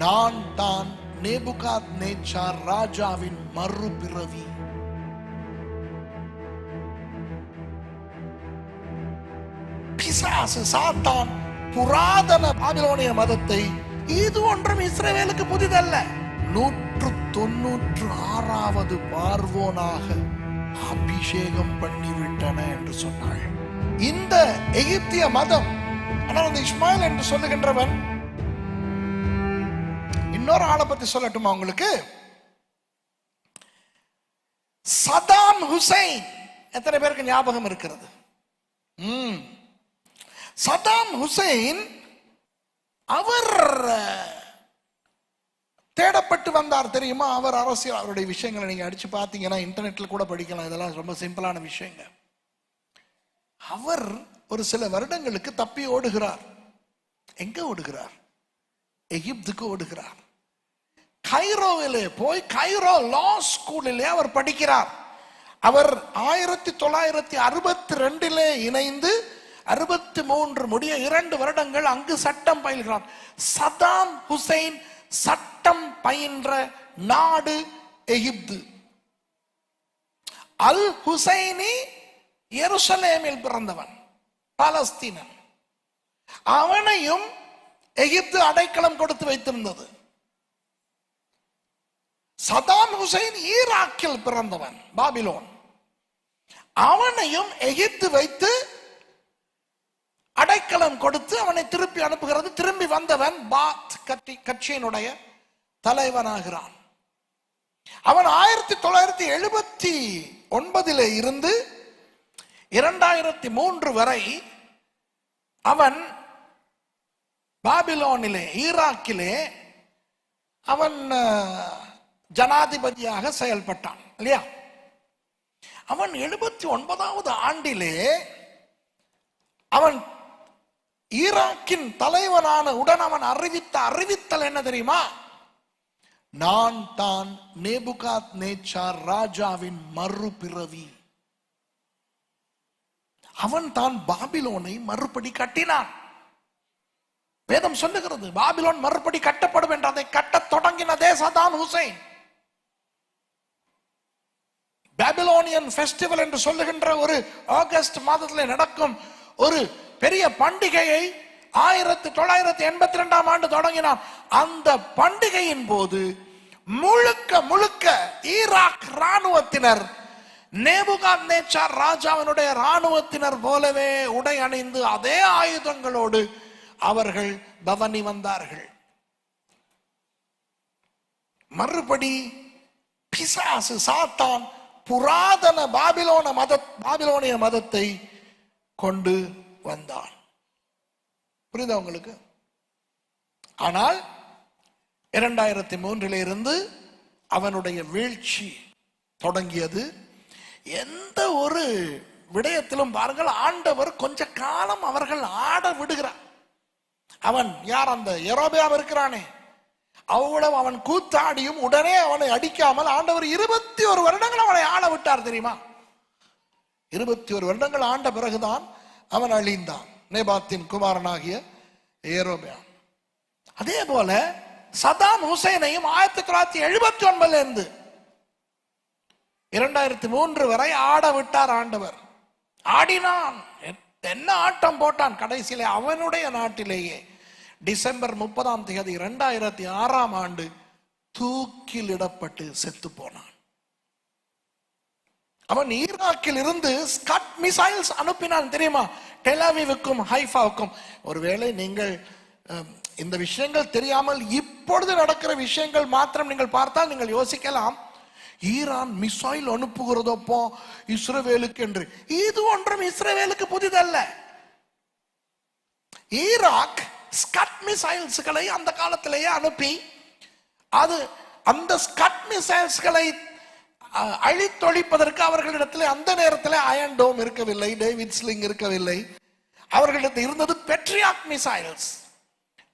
நான் தான் நேபுகாத் நேச்சார் ராஜாவின் மறுபிறவி. பிசாசு சாத்தான் புராதன பாபிலோனிய மதத்தை இது ஒன்றும் இஸ்ரேலுக்கு புதிதல்ல. நூற்று தொன்னூற்று ஆறாவது பார்வோனாக அபிஷேகம் பண்ணிவிட்டன என்று சொன்னாள். இந்த எகிப்திய மதம் ஆனால் அந்த இஸ்மாயில் என்று சொல்லுகின்றவன் இன்னொரு ஆளை பத்தி சொல்லட்டுமா உங்களுக்கு? Saddam Hussein. எத்தனை பேருக்கு ஞாபகம் இருக்கிறது? சதாம் ஹுசைன் அவர் தேடப்பட்டு வந்தார் தெரியுமா? அவர் அரசியல் அவருடைய விஷயங்களை நீங்க அடிச்சு பார்த்தீங்கன்னா இன்டர்நெட்ல கூட படிக்கலாம். இதெல்லாம் ரொம்ப சிம்பிளான விஷயங்க. அவர் ஒரு சில வருடங்களுக்கு தப்பி ஓடுகிறார். எங்க ஓடுகிறார்? எகிப்துக்கு ஓடுகிறார். கைரோவிலே போய் கைரோ லா ஸ்கூலிலே அவர் படிக்கிறார். அவர் ஆயிரத்தி தொள்ளாயிரத்தி அறுபத்தி ரெண்டிலே இணைந்து அறுபத்தி மூன்று முடிய இரண்டு வருடங்கள் அங்கு சட்டம் பயில்கிறார். சதாம் ஹுசைன் சட்டம் பயின்ற நாடு எகிப்து. அல் ஹுசைனி எருசலேமில் பிறந்தவன் பாலஸ்தீனன். அவனையும் எகிப்து அடைக்கலம் கொடுத்து வைத்திருந்தது. சதாம் ஹுசைன் ஈராக்கில் பிறந்தவன் பாபிலோன். அவனையும் எகிப்து வைத்து அடைக்கலம் கொடுத்து அவனை திருப்பி அனுப்புகிறது. திரும்பி வந்தவன் பாத் கட்சி கட்சியினுடைய தலைவனாகிறான். அவன் ஆயிரத்தி தொள்ளாயிரத்தி எழுபத்தி ஒன்பதிலே இருந்து இரண்டாயிரத்தி மூன்று வரை அவன் பாபிலோனிலே ஈராக்கிலே அவன் ஜனாதிபதியாக செயல்பட்டான் இல்லையா? அவன் எழுபத்தி ஒன்பதாவது ஆண்டிலே அவன் ஈராக்கின் தலைவனான உடன் அவன் அறிவித்த அறிவித்தல் என்ன தெரியுமா? நான் தான் நேபுகாத் நேச்சார் ராஜாவின் மறுபிறவி. அவன் தான் பாபிலோனை மறுபடி கட்டினான். வேதம் சொல்லுகிறது பாபிலோன் மறுபடி கட்டப்படும் என்று அதை கட்டத் தொடங்கின தேசம் தான் ஹுசைன். பாபிலோனியன் ஃபெஸ்டிவல் என்று சொல்லுகின்ற ஒரு ஆகஸ்ட் மாதத்தில் நடக்கும் ஒரு பெரிய பண்டிகையை ஆயிரத்தி தொள்ளாயிரத்தி எண்பத்தி ரெண்டாம் ஆண்டு தொடங்கினான் அந்த பண்டிகையின் போது முழுக்க முழுக்க ஈராக் ராணுவத்தினர் நேபுகாத் நேச்சார் ராஜாவினுடைய ராணுவத்தினர் போலவே உடை அணிந்து அதே ஆயுதங்களோடு அவர்கள் பவனி வந்தார்கள். மறுபடி பிசாசு சாத்தான் புராதன பாபிலோன மத பாபிலோனிய மதத்தை கொண்டு வந்தான். புரியுதா உங்களுக்கு? ஆனால் இரண்டாயிரத்தி மூன்றிலிருந்து அவனுடைய வீழ்ச்சி தொடங்கியது. எந்த ஒரு விடயத்திலும் பாருங்கள் ஆண்டவர் கொஞ்ச காலம் அவர்கள் ஆட விடுகிறார். அவன் யார் அந்த எரோபியாம் இருக்கிறானே? அவ்வளவு அவன் கூத்தாடியும் உடனே அவனை அடிக்காமல் ஆண்டவர் இருபத்தி ஒரு வருடங்கள் அவனை ஆள விட்டார் தெரியுமா? இருபத்தி ஒரு வருடங்கள் ஆண்ட பிறகுதான் அவன் அழிந்தான். நேபாத்தின் குமாரனாகிய ஏரோபியாம். அதே போல சதாம் ஹுசைனையும் ஆயிரத்தி தொள்ளாயிரத்தி எழுபத்தி ஒன்பதுல இருந்து இரண்டாயிரத்தி மூன்று வரை ஆட விட்டார் ஆண்டவர். ஆடினான். என்ன ஆட்டம் போட்டான்? கடைசியிலே அவனுடைய நாட்டிலேயே. டிசம்பர் முப்பதாம் தேதி இரண்டாயிரத்தி ஆறாம் ஆண்டு தூக்கிலிடப்பட்டு செத்து போனான் அவன் ஈராக்கில் இருந்து ஸ்கட் மிசைல்ஸ் அனுப்பினான் தெரியுமா? டெலாவிவுக்கும் ஹைஃபாவுக்கும் ஒருவேளை நீங்கள் இந்த விஷயங்கள் தெரியாமல் இப்பொழுது நடக்கிற விஷயங்கள் மாத்திரம் நீங்கள் பார்த்தால் நீங்கள் யோசிக்கலாம். ஈரான் மிசைல் அனுப்புகிறதப்போ இஸ்ரேவேலுக்கு என்று. இது ஒன்றும் இஸ்ரேவேலுக்கு புதிதல்ல. ஈராக் ஸ்கட் மிசைல்ஸ்களை அந்த காலத்திலேயே அனுப்பி அது அந்த ஸ்கட் மிசைல்ஸ்களை அழித்தொழிப்பதற்கு அவர்களிடத்தில் அந்த நேரத்தில் அயன் டோம் இருக்கவில்லை டேவிட் ஸ்லிங் இருக்கவில்லை. அவர்களிடத்தில் இருந்தது பெட்ரியாக் மிசைல்ஸ்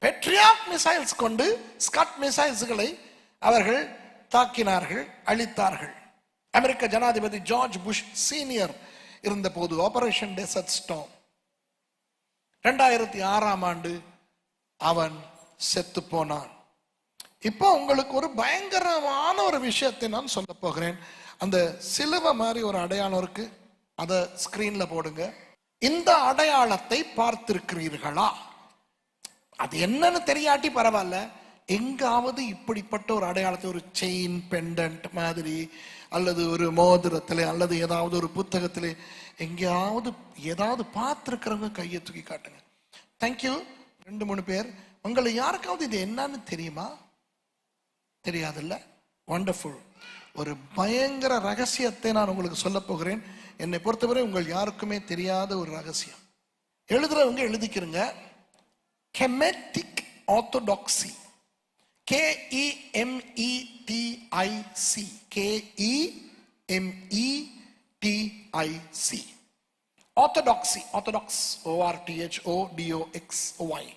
பெட்ரியாக் மிசைல்ஸ் கொண்டு ஸ்கட் மிசைல்ஸ்களை அவர்கள் தாக்கினார்கள் அழித்தார்கள். அமெரிக்க ஜனாதிபதி ஜார்ஜ் புஷ் சீனியர் இருந்தபோது ஆபரேஷன் டெசர்ட் ஸ்டோம் ரெண்டாயிரத்தி ஆறாம் ஆண்டு அவன் செத்து போனான். இப்போ உங்களுக்கு ஒரு பயங்கரமான ஒரு விஷயத்தை நான் சொல்ல போகிறேன். அந்த சிலுவை மாதிரி ஒரு அடையாளம் இருக்கு. அதை ஸ்கிரீன்ல போடுங்க. இந்த அடையாளத்தை பார்த்திருக்கிறீர்களா? அது என்னன்னு தெரியாட்டி பரவாயில்ல. எங்காவது இப்படிப்பட்ட ஒரு அடையாளத்தை ஒரு செயின் பெண்டன்ட் மாதிரி அல்லது ஒரு மோதிரத்திலே அல்லது ஏதாவது ஒரு புத்தகத்திலே எங்கேயாவது ஏதாவது பார்த்துருக்கிறவங்க கையை தூக்கி காட்டுங்க. தேங்க்யூ ரெண்டு மூணு பேர். உங்களை யாருக்காவது இது என்னன்னு தெரியுமா? தெரியாதுல்ல? வண்டர்ஃபுல் ஒரு பயங்கர ரகசியத்தை நான் உங்களுக்கு சொல்ல போகிறேன். என்னை பொறுத்தவரை உங்கள் யாருக்குமே தெரியாத ஒரு ரகசியம். எழுதுறவங்க எழுதிக்கிறங்க. கெமெட்டிக் ஆர்த்தோடாக்சி கேஇஎம்இடிஐசி கேஇஎம்இடிஐசி ஆர்த்தோடாக்சி ஆர்த்தோடாக்ஸ் ஓஆர்டிஹெச்ஓ டிஓஎக்ஸ் ஒய்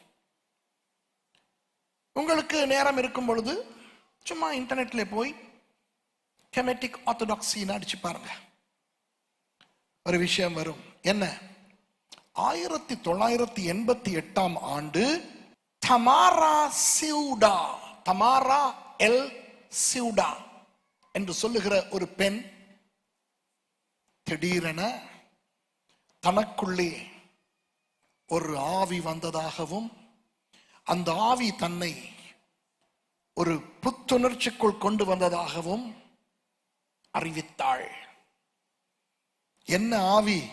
உங்களுக்கு நேரம் இருக்கும் பொழுது சும்மா இன்டர்நெட்ல போய் கெமெட்டிக் ஆர்த்தோடாக்சின்னு அடிச்சு பாருங்க. ஒரு விஷயம் வரும். என்ன? ஆயிரத்தி தொள்ளாயிரத்தி எண்பத்தி எட்டாம் ஆண்டு தமாரா சிவுடா தமாரா எல் சிவுடா என்று சொல்லுகிற ஒரு பெண் திடீரென தனக்குள்ளே ஒரு ஆவி வந்ததாகவும் அந்த ஆவி தன்னை ஒரு புத்துணர்ச்சிக்குள் கொண்டு வந்ததாகவும் அறிவித்தாள். என்ன ஆவி?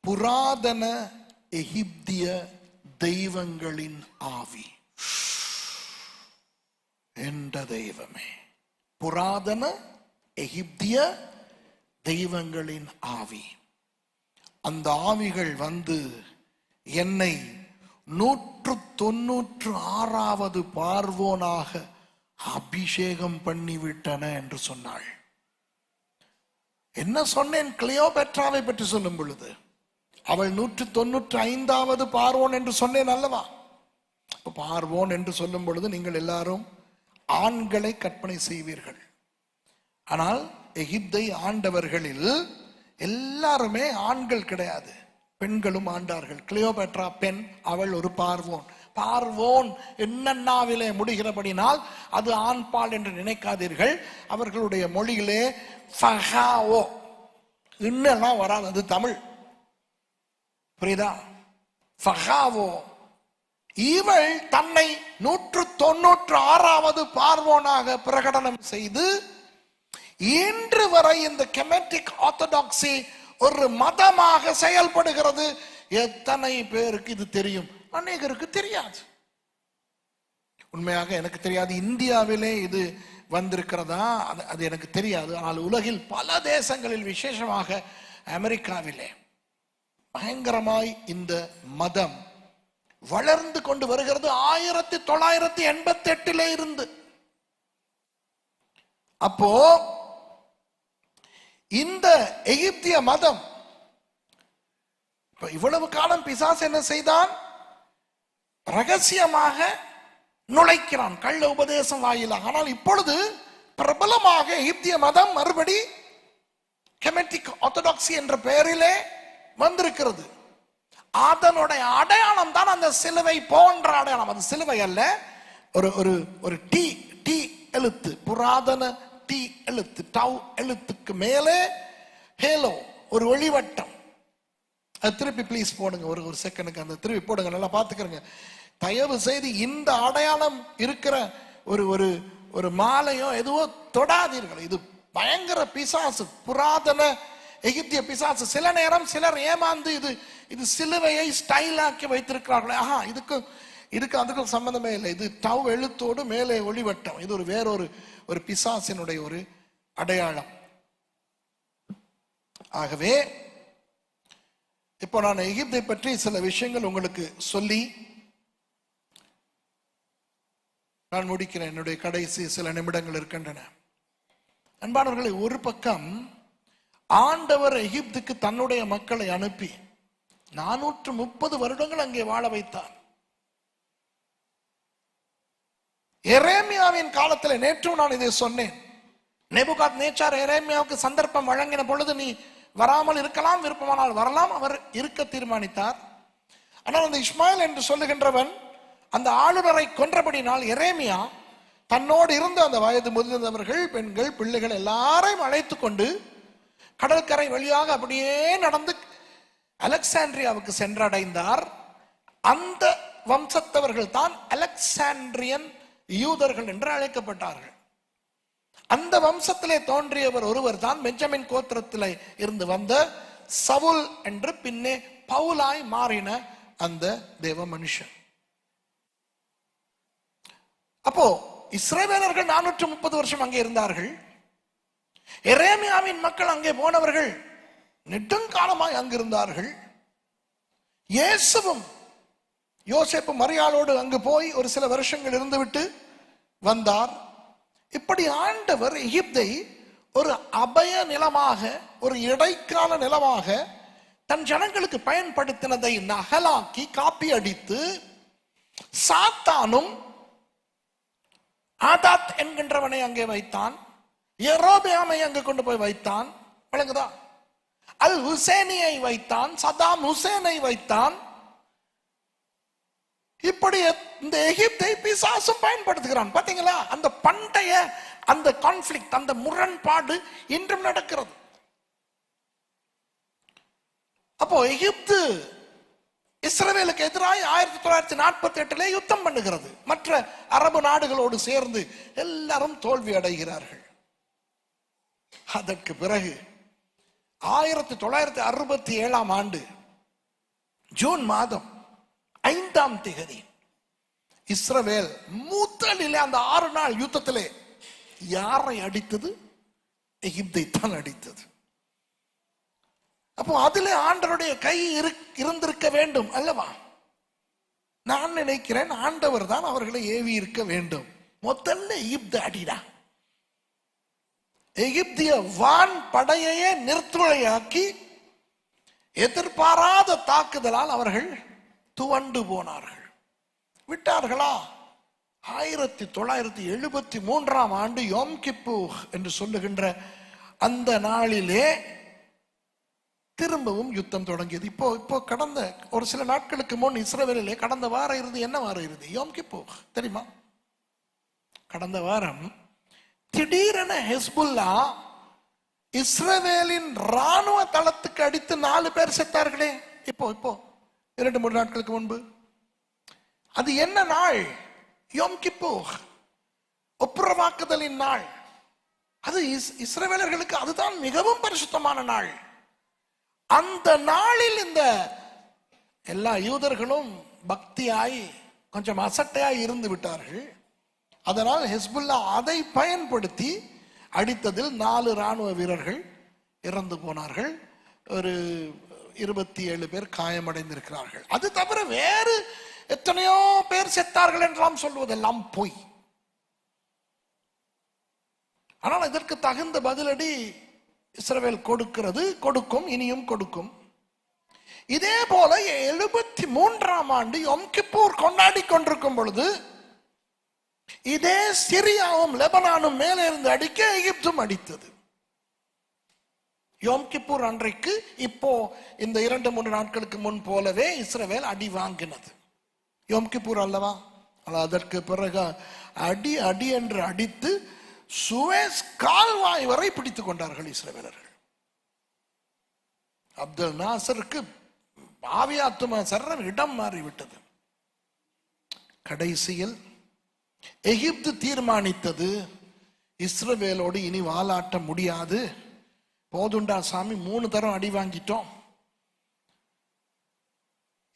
புராதன எகிப்திய தெய்வங்களின் ஆவி. என்ற தெய்வமே. புராதன எகிப்திய தெய்வங்களின் ஆவி. அந்த ஆவிகள் வந்து என்னை நூற்று தொன்னூற்று ஆறாவது பார்வோனாக அபிஷேகம் பண்ணிவிட்டன என்று சொன்னாள். என்ன சொன்னேன்? கிளியோபெட்ராவை பற்றி சொல்லும் பொழுது அவள் நூற்று தொன்னூற்று ஐந்தாவது பார்வோன் என்று சொன்னேன் அல்லவா? பார்வோன் என்று சொல்லும் பொழுது நீங்கள் எல்லாரும் ஆண்களை கற்பனை செய்வீர்கள். ஆனால் எகிப்தை ஆண்டவர்களில் எல்லாருமே ஆண்கள் கிடையாது. பெண்களும் ஆண்டார்கள். கிளியோபெட்ரா பெண் அவள் ஒரு பார்வோன். பார்வோன் என்னென்னாவிலே முடிகிறபடினால் அது ஆண் பால் என்று நினைக்காதீர்கள். அவர்களுடைய மொழியிலே ஃபஹாவோ இன்னெல்லாம் வராது. அது தமிழ். புரியுதா? ஃபஹாவோ இவள் தன்னை நூற்று தொன்னூற்று ஆறாவது பார்வோனாக பிரகடனம் செய்து இன்று வரை இந்த கெமெட்டிக் ஆர்த்தடாக்சி ஒரு மதமாக செயல்படுகிறது. எத்தனை பேருக்கு இது தெரியும்? அநேகருக்கு தெரியாது. உண்மையாக எனக்கு தெரியாது. இந்தியாவிலே இது வந்திருக்கிறதா? அது அது எனக்கு தெரியாது. ஆனால் உலகில் பல தேசங்களில் விசேஷமாக அமெரிக்காவிலே பயங்கரமாய் இந்த மதம் வளர்ந்து கொண்டு வருகிறது. ஆயிரத்தி தொள்ளாயிரத்தி எண்பத்தி எட்டிலே இருந்து. அப்போ இந்த எகிப்திய மதம். இவ்வளவு காலம் பிசாஸ் என்ன செய்தான்? ரகசியமாக நுழைக்கிறான். கள்ள உபதேசம் வாயிலாக ஆனால் இப்பொழுது பிரபலமாக எகிப்திய மதம் மறுபடி கெமெட்டிக் ஆர்த்தடாக்சி என்ற பெயரிலே வந்திருக்கிறது. அதனுடைய அடையாளம் தான் அந்த சிலுவை போன்ற அடையாளம். அது சிலுவை அல்ல ஒரு ஒரு ஒரு டி டி எழுத்து புராதன டி எழுத்து டவ் எழுத்துக்கு மேலே ஹேலோ ஒரு ஒளிவட்டம். அது திருப்பி ப்ளீஸ் போடுங்க ஒரு ஒரு செகண்டுக்கு அந்த திருப்பி போடுங்க நல்லா பார்த்துக்கிறங்க. தயவு செய்து இந்த அடையாளம் இருக்கிற ஒரு ஒரு ஒரு மாலையோ எதுவோ தொடாதீர்கள். இது பயங்கர பிசாசு புராதன எகிப்திய பிசாசு. சில நேரம் சிலர் ஏமாந்து இது இது சிலுவையை ஸ்டைலாக்கி வைத்திருக்கிறார்களே. ஆஹா இதுக்கு இதுக்கு அதுக்கும் சம்பந்தமே இல்லை. இது டவ் எழுத்தோடு மேலே ஒளிவட்டம். இது ஒரு வேறொரு ஒரு பிசாசினுடைய ஒரு அடையாளம். ஆகவே இப்போ நான் எகிப்தை பற்றி சில விஷயங்கள் உங்களுக்கு சொல்லி நான் முடிக்கிறேன். என்னுடைய கடைசி சில நிமிடங்கள் இருக்கின்றன. அன்பானவர்களை ஒரு பக்கம் ஆண்டவர் எகிப்துக்கு தன்னுடைய மக்களை அனுப்பி நானூற்று முப்பது வருடங்கள் அங்கே வாழ வைத்தார் எரேமியாவின் காலத்தில் நேற்றும் நான் இதை சொன்னேன். நெபுகாத் நேச்சார் எரேமியாவுக்கு சந்தர்ப்பம் வழங்கின பொழுது நீ வராமல் இருக்கலாம் விருப்பமானால் வரலாம். அவர் இருக்க தீர்மானித்தார். ஆனால் அந்த இஸ்மாயில் என்று சொல்லுகின்றவன் அந்த ஆளுநரை கொன்றபடினால் எரேமியா தன்னோடு இருந்து அந்த வயது முதிர்ந்தவர்கள் பெண்கள் பிள்ளைகள் எல்லாரையும் அழைத்து கொண்டு கடற்கரை வழியாக அப்படியே நடந்து அலெக்சாண்ட்ரியாவுக்கு சென்றடைந்தார். அந்த வம்சத்தவர்கள் தான் அலெக்சாண்ட்ரியன் யூதர்கள் என்று அழைக்கப்பட்டார்கள். அந்த வம்சத்திலே தோன்றியவர் ஒருவர் தான் பெஞ்சமின் கோத்திரத்திலே இருந்து வந்த சவுல் என்று பின்னே பவுலாய் மாறின அந்த தேவ மனுஷன். அப்போ இஸ்ரேவேலர்கள் நானூற்று முப்பது வருஷம் அங்கே இருந்தார்கள். எரேமியாவின் மக்கள் அங்கே போனவர்கள் நெடுங்காலமாய் அங்கிருந்தார்கள். இயேசுவும் யோசேப்பு மரியாளோடு அங்கு போய் ஒரு சில வருஷங்கள் இருந்துவிட்டு வந்தார். இப்படி ஆண்டவர் எகிப்தை ஒரு அபய நிலமாக ஒரு இடைக்கால நிலமாக தன் ஜனங்களுக்கு பயன்படுத்தினதை நகலாக்கி காப்பி அடித்து சாத்தானும் ஆதாத் என்கின்றவனை அங்கே வைத்தான். எரோபியாமை அங்கு கொண்டு போய் வைத்தான். விளங்குதா? அல் ஹுசேனியை வைத்தான் சதாம் ஹுசேனை வைத்தான். இப்படி இந்த எகிப்தை பிசாசும் பயன்படுத்துகிறான். பாத்தீங்களா? அந்த பண்டைய அந்த கான்ஃபிளிக்ட் அந்த முரண்பாடு இன்றும் நடக்கிறது. அப்போ எகிப்து இஸ்ரேலுக்கு எதிராக ஆயிரத்தி தொள்ளாயிரத்தி நாற்பத்தி எட்டுல யுத்தம் பண்ணுகிறது. மற்ற அரபு நாடுகளோடு சேர்ந்து எல்லாரும் தோல்வி அடைகிறார்கள். அதற்கு பிறகு ஆயிரத்தி தொள்ளாயிரத்தி அறுபத்தி ஏழாம் ஆண்டு ஜூன் மாதம் எட்டாம் திகதி இஸ்ரவேல் மூத்த நிலை அந்த ஆறு நாள் யுத்தத்திலே யாரை அடித்தது? எகிப்தை தான் அடித்தது. அப்போ அதிலே ஆண்டவருடைய கை இருந்திருக்க வேண்டும் அல்லவா? நான் நினைக்கிறேன் ஆண்டவர் தான் அவர்களை ஏவி இருக்க வேண்டும். முதல்ல எகிப்து அடிடா. எகிப்திய வான் படையையே நிறுத்துழையாக்கி எதிர்பாராத தாக்குதலால் அவர்கள் துவண்டு போனார்கள். விட்டார்களா? ஆயிரத்தி தொள்ளாயிரத்தி எழுபத்தி மூன்றாம் ஆண்டு யோம் கிப்பு என்று சொல்லுகின்ற அந்த நாளிலே திரும்பவும் யுத்தம் தொடங்கியது. இப்போ இப்போ கடந்த ஒரு சில நாட்களுக்கு முன் இஸ்ரேலிலே கடந்த வார இறுதி என்ன வார இறுதி? யோம் கிப்பு தெரியுமா? கடந்த வாரம் திடீரென ஹெஸ்புல்லா இஸ்ரவேலின் ராணுவ தளத்துக்கு அடித்து நாலு பேர் செத்தார்களே. இப்போ இப்போ. இரண்டு மூன்று நாட்களுக்கு முன்பு. அது என்ன நாள்? யோம் கிப்பு ஒப்புரவாக்குதலின் நாள். அது இஸ்- இஸ்ரவேலர்களுக்கு அதுதான் மிகவும் பரிசுத்தமான நாள். அந்த நாளில் இந்த எல்லா யூதர்களும் பக்தியாய் கொஞ்சம் அசட்டையாய் இருந்து விட்டார்கள். அதனால் ஹிஸ்புல்லா அதை பயன்படுத்தி அடித்ததில் நாலு ராணுவ வீரர்கள் இறந்து போனார்கள். ஒரு இருபத்தி ஏழு பேர் காயமடைந்திருக்கிறார்கள். அது தவிர வேறு எத்தனையோ பேர் செத்தார்கள் என்றெல்லாம் சொல்வதெல்லாம் பொய். ஆனால் இதற்கு தகுந்த பதிலடி இஸ்ரவேல் கொடுக்கிறது கொடுக்கும் இனியும் கொடுக்கும். இதே போல எழுபத்தி மூன்றாம் ஆண்டு எம்கிப்பூர் கொண்டாடி கொண்டிருக்கும் பொழுது இதே சிரியாவும் லெபனானும் மேலே இருந்து அடிக்க எகிப்தும் அடித்தது. யோம் கிப்பூர் அன்றைக்கு இப்போ இந்த இரண்டு மூன்று நாட்களுக்கு முன் போலவே இஸ்ரவேல் அடி வாங்கினது. யோம் கிப்பூர் அல்லவா? அதற்கு பிறகு அடி அடி என்று அடித்து சுவேஸ் கால்வாய் வரை பிடித்துக் கொண்டார்கள் இஸ்ரவேலர்கள். அப்துல் நாசருக்கு ஆவியாத்தும சர்ரம் இடம் மாறிவிட்டது. கடைசியில் எகிப்து தீர்மானித்தது இஸ்ரவேலோடு இனி வாலாட்ட முடியாது. போதுண்டா சாமி மூணு தரம் அடி வாங்கிட்டோம்.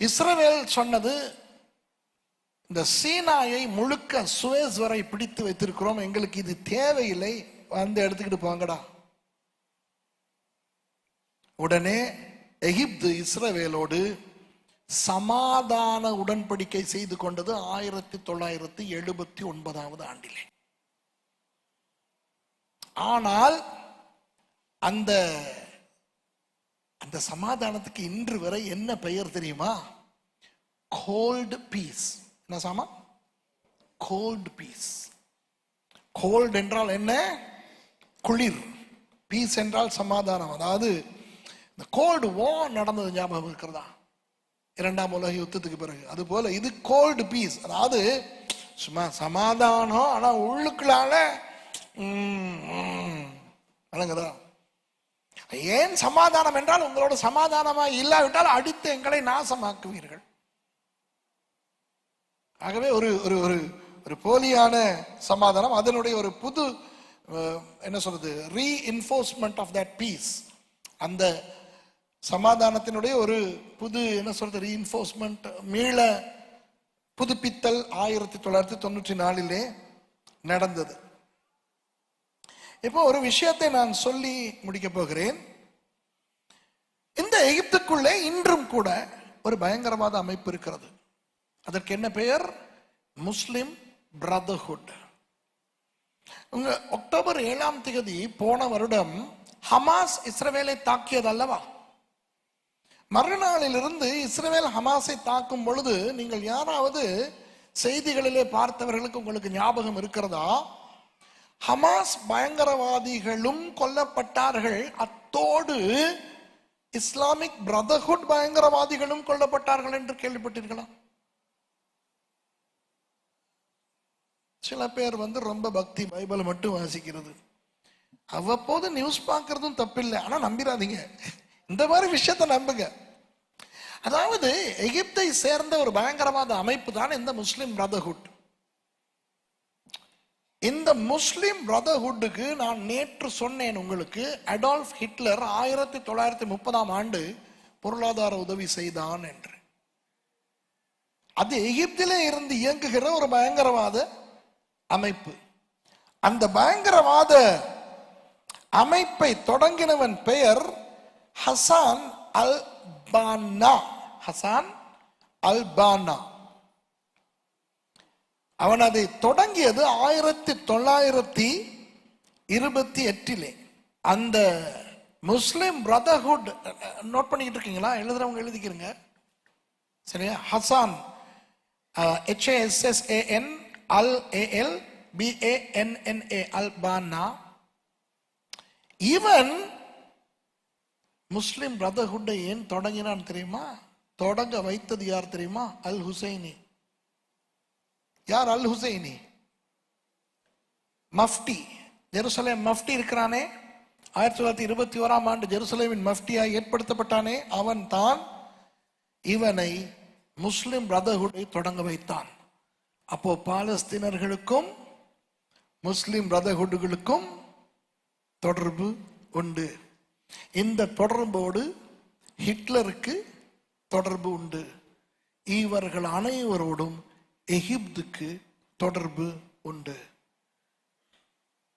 இஸ்ரவேல் சொன்னது இந்த சீனாயை முழுக்க சுவேஸ் வரை பிடித்து வைத்திருக்கிறோம் எங்களுக்கு இது தேவையில்லை வந்து எடுத்துக்கிட்டு போங்கடா. உடனே எகிப்து இஸ்ரவேலோடு சமாதான உடன்படிக்கை செய்து கொண்டது ஆயிரத்தி தொள்ளாயிரத்தி எழுபத்தி ஒன்பதாவது ஆண்டிலே. ஆனால் அந்த அந்த சமாதானத்துக்கு இன்று வரை என்ன பெயர் தெரியுமா? கோல்டு பீஸ் என்ன சாமா? கோல்டு பீஸ் கோல்டு என்றால் என்ன? குளிர். பீஸ் என்றால் சமாதானம். அதாவது இந்த கோல்டு வா நடந்தது ஞாபகம் இருக்கிறதா? இரண்டாம் உலக யுத்தத்துக்கு பிறகு. அது போல இது கோல்டு பீஸ் அதாவது சும்மா சமாதானம் ஆனால் உள்ளுக்குள்ளால ம், விளங்குதா? ஏன் சமாதானம் என்றால் உங்களோட சமாதானமா இல்லாவிட்டால் அடித்து எங்களை நாசமாக்குவீர்கள். ஆகவே ஒரு ஒரு ஒரு ஒரு போலியான சமாதானம் அதனுடைய ஒரு புது என்ன சொல்றது ரீஇன்ஃபோர்ஸ்மெண்ட் ஆஃப் தட் பீஸ் அந்த சமாதானத்தினுடைய ஒரு புது என்ன சொல்றது ரீஇன்ஃபோர்ஸ்மெண்ட் மீள புதுப்பித்தல் ஆயிரத்தி தொள்ளாயிரத்தி தொண்ணூற்றி நாலிலே நடந்தது. இப்போ ஒரு விஷயத்தை நான் சொல்லி முடிக்க போகிறேன். இந்த எகிப்துக்குள்ளே இன்றும் கூட ஒரு பயங்கரவாத அமைப்பு இருக்கிறது. அதற்கு என்ன பெயர்? முஸ்லிம் பிரதர்ஹுட். உங்க அக்டோபர் ஏழாம் தேதி போன வருடம் ஹமாஸ் இஸ்ரவேலை தாக்கியது அல்லவா? மறுநாளிலிருந்து இஸ்ரேல் ஹமாஸை தாக்கும் பொழுது நீங்கள் யாராவது செய்திகளிலே பார்த்தவர்களுக்கு உங்களுக்கு ஞாபகம் இருக்கிறதா? ஹமாஸ் பயங்கரவாதிகளும் கொல்லப்பட்டார்கள். அத்தோடு இஸ்லாமிக் பிரதர்ஹுட் பயங்கரவாதிகளும் கொல்லப்பட்டார்கள் என்று கேள்விப்பட்டீர்களா? சில பேர் வந்து ரொம்ப பக்தி பைபிள் மட்டும் வாசிக்கிறது. அவ்வப்போது நியூஸ் பார்க்கறதும் தப்பில்லை. ஆனா நம்பிடாதீங்க இந்த மாதிரி விஷயத்த நம்புங்க. அதாவது எகிப்தை சேர்ந்த ஒரு பயங்கரவாத அமைப்பு தான் இந்த முஸ்லிம் பிரதர்ஹுட். இந்த முஸ்லிம் பிரதர்ஹுட்டுக்கு நான் நேற்று சொன்னேன் உங்களுக்கு அடால்ஃப் ஹிட்லர் ஆயிரத்தி தொள்ளாயிரத்தி முப்பதாம் ஆண்டு பொருளாதார உதவி செய்தான் என்று. அது எகிப்திலே இருந்து இயங்குகிற ஒரு பயங்கரவாத அமைப்பு. அந்த பயங்கரவாத அமைப்பை தொடங்கினவன் பெயர் ஹசான் அல் பானா ஹசான் அல் பானா அவன் அதை தொடங்கியது ஆயிரத்தி தொள்ளாயிரத்தி இருபத்தி எட்டிலே. அந்த முஸ்லிம் பிரதர்ஹுட் நோட் பண்ணிக்கிட்டு இருக்கீங்களா? எழுதுறவங்க எழுதிக்கிறீங்க. சரியா? ஹசான் ஹெச்ஏஎஸ்எஸ்ஏஎன் அல் ஏஎல் பிஏஎன்என்ஏ அல் பானா இவன் முஸ்லிம் பிரதர்ஹுட்டை ஏன் தொடங்கினான் தெரியுமா? தொடங்க வைத்தது யார் தெரியுமா? அல் ஹுசைனி யார் Al Husseini? Mufti. Jerusalem mufti இருக்கிறானே? ஆயிரத்தி தொள்ளாயிரத்தி இருபத்தி ஓராம் ஆண்டு ஜெருசலேமின் மஃப்டியாக ஏற்படுத்தப்பட்டானே? அவன் தான் இவனை முஸ்லிம் பிரதர்ஹுட்டை தொடங்க வைத்தான். அப்போ பாலஸ்தீனர்களுக்கும் முஸ்லிம் பிரதர்ஹுட்டுகளுக்கும் தொடர்பு உண்டு. இந்த தொடர்போடு ஹிட்லருக்கு தொடர்பு உண்டு. இவர்கள் அனைவரோடும் எகிப்துக்கு தொடர்பு உண்டு.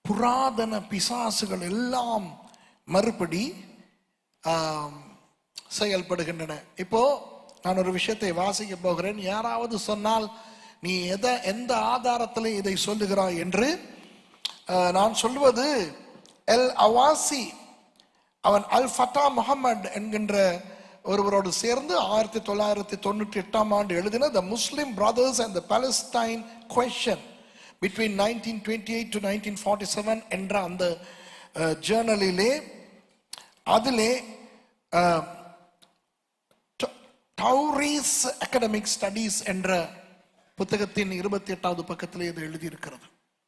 புராதன பிசாசுகள் எல்லாம் மறுபடி செயல்படுகின்றன. இப்போ நான் ஒரு விஷயத்தை வாசிக்க போகிறேன். யாராவது சொன்னால் நீ எதை எந்த ஆதாரத்தில் இதை சொல்லுகிறாய்? என்று நான் சொல்வது எல் அவாசி அவன் அல் ஃபத்தா முகமது என்கின்ற ஒருவரோடு சேர்ந்து ஆயிரத்தி தொள்ளாயிரத்தி தொண்ணூற்றி எட்டாம் ஆண்டு எழுதின the Muslim brothers and the Palestine question between nineteen twenty eight to nineteen forty seven என்ற அந்த ஜேர்னலிலே அதிலே டவுரீஸ் அகடமிக் ஸ்டடீஸ் என்ற புத்தகத்தின் இருபத்தி எட்டாவது பக்கத்திலே இது எழுதியிருக்கிறது.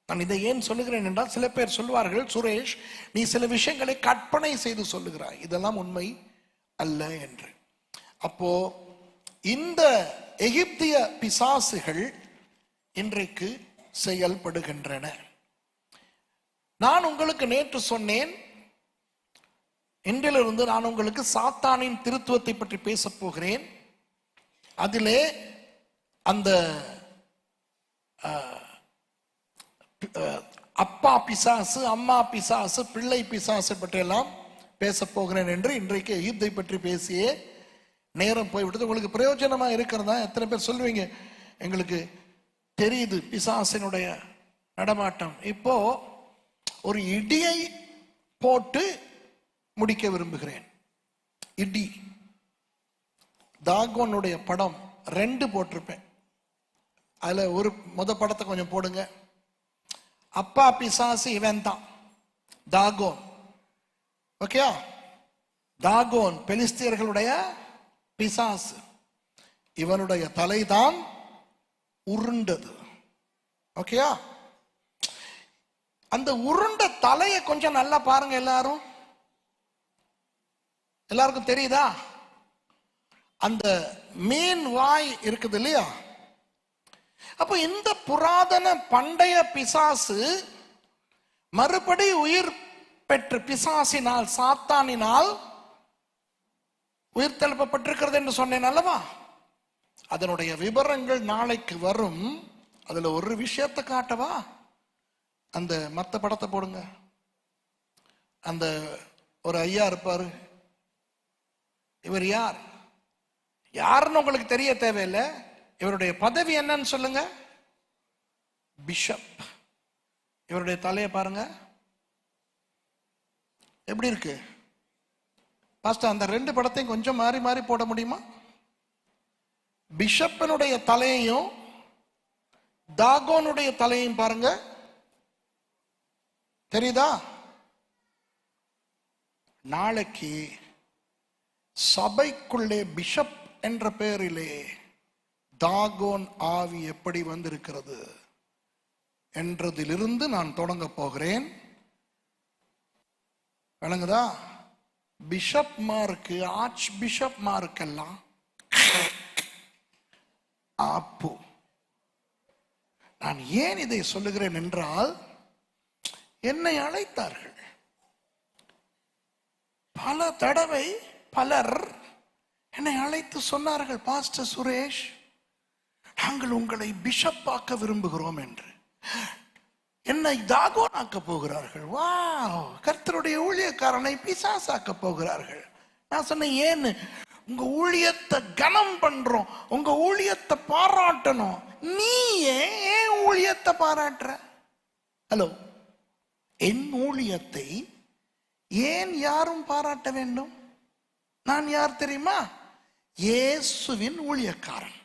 நான் இதை ஏன் சொல்லுகிறேன் என்றால் சில பேர் சொல்வார்கள் சுரேஷ் நீ சில விஷயங்களை கற்பனை செய்து சொல்லுகிறாய். இதெல்லாம் உண்மை. அல்ல என்று. அப்போ இந்த எகிப்திய பிசாசுகள் இன்றைக்கு செயல்படுகின்றன. நான் உங்களுக்கு நேற்று சொன்னேன் இன்றிலிருந்து நான் உங்களுக்கு சாத்தானின் திருத்துவத்தை பற்றி பேசப் போகிறேன். அதிலே அந்த அப்பா பிசாசு அம்மா பிசாசு பிள்ளை பிசாசு பற்றியெல்லாம் பேசப் போகிறேன் என்று இன்றைக்கு எகிப்தை பற்றி பேசியே நேரம் போய்விட்டது. உங்களுக்கு பிரயோஜனமாக இருக்கிறதா? எத்தனை பேர் சொல்லுவீங்க எங்களுக்கு தெரியுது பிசாசினுடைய நடமாட்டம். இப்போ ஒரு இடியை போட்டு முடிக்க விரும்புகிறேன். இடி. தாகோனுடைய படம் ரெண்டு போட்டிருப்பேன். அதில் ஒரு முத படத்தை கொஞ்சம் போடுங்க. அப்பா பிசாசு இவன் தான் தாகோன். ஓகேயா தாகோன் பெலிஸ்தியர்களுடைய பிசாசு. இவனுடைய தலைதான் உருண்டது. ஓகேயா அந்த உருண்ட தலையை கொஞ்சம் நல்லா பாருங்க எல்லாரும். எல்லாருக்கும் தெரியுதா? அந்த மீன் வாய் இருக்குது இல்லையா? அப்போ இந்த புராதன பண்டைய பிசாசு மறுபடி உயிர் பெற்று பிசாசினால் சாத்தானினால் உயிர் தெழுப்பப்பட்டிருக்கிறது என்று சொன்னேன் அல்லவா? அதனுடைய விவரங்கள் நாளைக்கு வரும். அதுல ஒரு விஷயத்தை காட்டவா? அந்த மத்த படத்தை போடுங்க. அந்த ஒரு ஐயா இருப்பாரு. இவர் யார்? யாருன்னு உங்களுக்கு தெரிய தேவையில்லை. இவருடைய பதவி என்னன்னு சொல்லுங்க. பிஷப். இவருடைய தலையை பாருங்க. எப்படி இருக்கு? பாஸ்டர் அந்த ரெண்டு படத்தையும் கொஞ்சம் மாறி மாறி போட முடியுமா? பிஷப்பனுடைய தலையையும் தாகோனுடைய தலையையும் பாருங்க. தெரியுதா? நாளைக்கு சபைக்குள்ளே பிஷப் என்ற பெயரிலே தாகோன் ஆவி எப்படி வந்திருக்கிறது? என்றதிலிருந்து நான் தொடங்க போகிறேன். விளங்குதா? பிஷப் மார்க்கு ஆர்ச் பிஷப் மார்க்கெல்லாம் ஆப்பு. நான் ஏன் இதை சொல்லுகிறேன் என்றால் என்னை அழைத்தார்கள். பல தடவை பலர் என்னை அழைத்து சொன்னார்கள் பாஸ்டர் சுரேஷ் நாங்கள் உங்களை பிஷப் ஆக்க விரும்புகிறோம் என்று. என்னை தாகோனாக்க போகிறார்கள். வா கர்த்தருடைய ஊழியக்காரனை பிசாசாக்க போகிறார்கள். நான் சொன்னேன் ஏன்னு உங்க ஊழியத்தை கனம் பண்றோம். உங்க ஊழியத்தை பாராட்டணும். நீ ஏன் ஏன் ஊழியத்தை பாராட்டுற? ஹலோ என் ஊழியத்தை ஏன் யாரும் பாராட்ட வேண்டும்? நான் யார் தெரியுமா? இயேசுவின் ஊழியக்காரன்.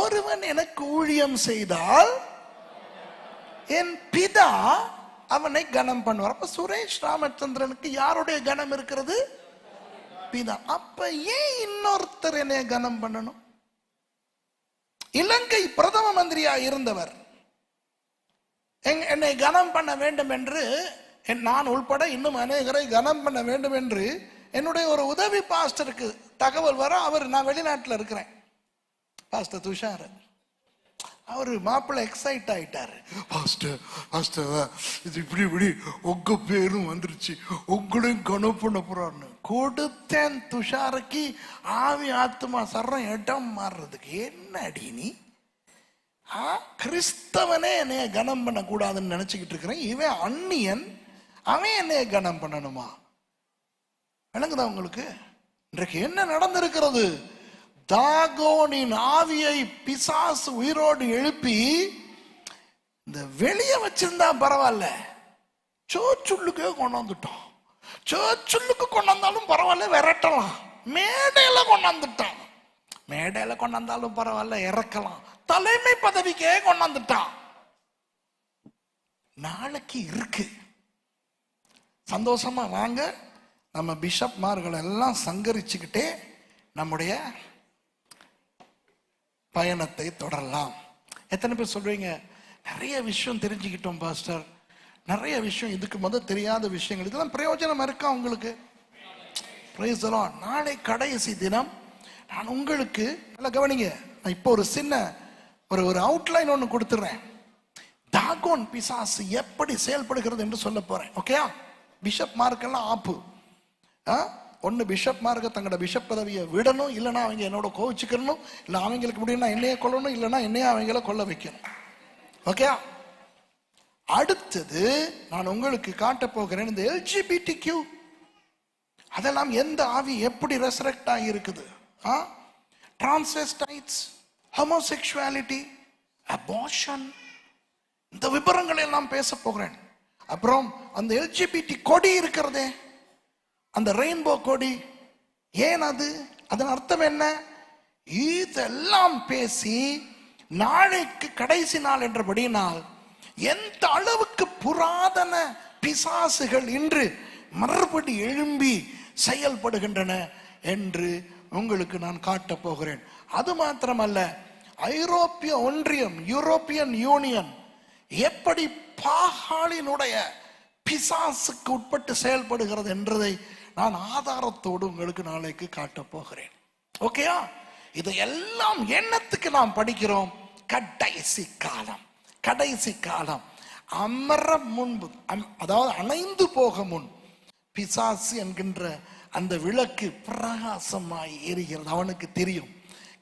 ஒருவன் எனக்கு ஊழியம் செய்தால் என் பிதா அவனை கனம் பண்ணுவார். அப்ப சுரேஷ் ராமச்சந்திரனுக்கு யாருடைய கனம் இருக்கிறது? பிதா. அப்ப ஏன் இன்னொருத்தர் என்னை கனம் பண்ணணும்? இலங்கை பிரதம மந்திரியா இருந்தவர். என்னை கனம் பண்ண வேண்டும் என்று என் நான் உள்பட இன்னும் அநேகரை கனம் பண்ண வேண்டும் என்று என்னுடைய ஒரு உதவி பாஸ்டருக்கு தகவல் வர அவர் நான் வெளிநாட்டில் இருக்கிறேன். பாஸ்டர் துஷார் அவர் மாப்பிள்ளை எக்ஸைட் ஆயிட்டாரு. பாஸ்டர் பாஸ்டர் இது இப்படி இப்படி. உங்க பேரும் வந்துருச்சு. உங்களையும் கனவு பண்ண போறான்னு கொடுத்தேன் துஷாருக்கு. ஆவி ஆத்மா சர்றம் இடம் மாறுறதுக்கு. என்ன அடி நீ? ஆ, கிறிஸ்தவனே என்னைய கனம் பண்ணக்கூடாதுன்னு நினச்சிக்கிட்டு இருக்கிறேன். இவன் அந்நியன். அவன் என்னைய கனம் பண்ணணுமா? விளங்குதா உங்களுக்கு? இன்றைக்கு என்ன நடந்திருக்கிறது? தாகோனின் ஆவியை பிசாசு உயிரோடு எழுப்பி இந்த வெளியே வச்சிருந்தா பரவாயில்ல. சோச்சுள்ளுக்கே கொண்டாந்துட்டோம் சோச்சுள்ளுக்கு கொண்டாந்தாலும் பரவாயில்ல விரட்டலாம். மேடையில கொண்டாந்துட்டான் மேடையில கொண்டாந்தாலும் பரவாயில்ல இறக்கலாம். தலைமை பதவிக்கே கொண்டாந்துட்டான் நாளைக்கு இருக்கு. சந்தோஷமா வாங்க. நம்ம பிஷப்மார்கள் எல்லாம் சங்கரிச்சுக்கிட்டே நம்முடைய பயணத்தை தொடரலாம். எத்தனை பேர் சொல்றீங்க? நிறைய விஷயம் தெரிஞ்சுக்கிட்டோம் பாஸ்டர். நிறைய விஷயம் இதுக்கு முதல் தெரியாத விஷயங்கள். இதெல்லாம் பிரயோஜனம் இருக்கா உங்களுக்கு? Praise நாளை கடைசி தினம் நான் உங்களுக்கு நல்லா கவனிங்க. நான் இப்போ ஒரு சின்ன ஒரு ஒரு அவுட்லைன் ஒன்று கொடுத்துட்றேன் தாகோன் பிசாசு எப்படி செயல்படுகிறது என்று சொல்ல போறேன். ஓகேயா பிஷப் மார்க்கெல்லாம் ஆப்பு. ஆ? ஒன்று பிஷப் இருக்க தங்களோட பிஷப் பதவியை விடணும் இல்லைன்னா அவங்க என்னோட கோவிச்சுக்கணும் இல்லை அவங்களுக்கு முடியும்னா என்னையே கொல்லணும் இல்லைன்னா என்னையே அவங்கள கொல்ல வைக்கணும். ஓகே அடுத்தது நான் உங்களுக்கு காட்ட போகிறேன் இந்த எல்ஜிபிடி கியூ அதெல்லாம் எந்த ஆவி எப்படி ரெசரக்ட் ஆகியிருக்குது? ஆ? டிரான்ஸ்வெஸ்டைட்ஸ் ஹோமோசெக்ஷுவாலிட்டி அபார்ஷன் இந்த விபரங்களை எல்லாம் பேச போகிறேன். அப்புறம் அந்த எல்ஜிபிடி கொடி இருக்கிறதே. அந்த ரெயின்போ கொடி. ஏன் அது? அதன் அர்த்தம் என்ன? இதெல்லாம் பேசி நாளைக்கு கடைசி நாள் என்றபடியினால் எந்த அளவுக்கு புராதன பிசாசுகள் இன்று மறுபடி எழும்பி செயல்படுகின்றன என்று உங்களுக்கு நான் காட்டப் போகிறேன். அது மாத்திரமல்ல ஐரோப்பிய ஒன்றியம் யூரோப்பியன் யூனியன் எப்படி பாகாலினுடைய பிசாசுக்கு உட்பட்டு செயல்படுகிறது என்றதை நான் ஆதாரத்தோடு உங்களுக்கு நாளைக்கு காட்டப் போகிறேன். ஓகேயா இதையெல்லாம் எண்ணத்துக்கு நாம் படிக்கிறோம். கடைசி காலம். கடைசி காலம். அமர முன்பு அம்- அதாவது அணைந்து போக முன் பிசாசு என்கின்ற அந்த விளக்கு பிரகாசமாய் எரிகிறது அவனுக்கு தெரியும்.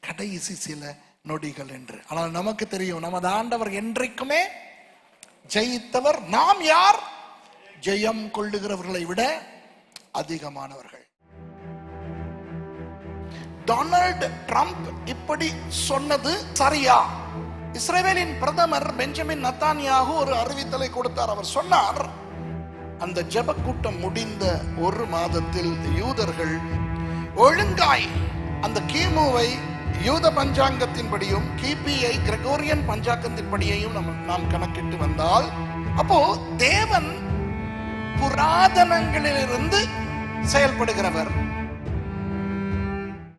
கடைசி சில நொடிகள் என்று. ஆனால் நமக்கு தெரியும் நமது ஆண்டவர் என்றைக்குமே ஜெயித்தவர். நாம் யார்? ஜெயம் கொள்ளுகிறவர்களை விட அதிகமானவர்கள். டொனால்டு ட்ரம்ப் இப்படி சொன்னது சரியா? இஸ்ரேலின் பிரதமர் பெஞ்சமின் நத்தானியாகு ஒரு அறிவித்தலை கொடுத்தார். அவர் சொன்னார் அந்த ஜப கூட்டம் முடிந்த ஒரு மாதத்தில் யூதர்கள் ஒழுங்காய் அந்த கிமுவை யூத பஞ்சாங்கத்தின்படியும் கிபிஐ கிரகோரியன் பஞ்சாங்கத்தின்படியையும் நம்ம நாம் கணக்கிட்டு வந்தால் அப்போ தேவன் புராதனங்களிலிருந்து செயல்படுகிறவர்.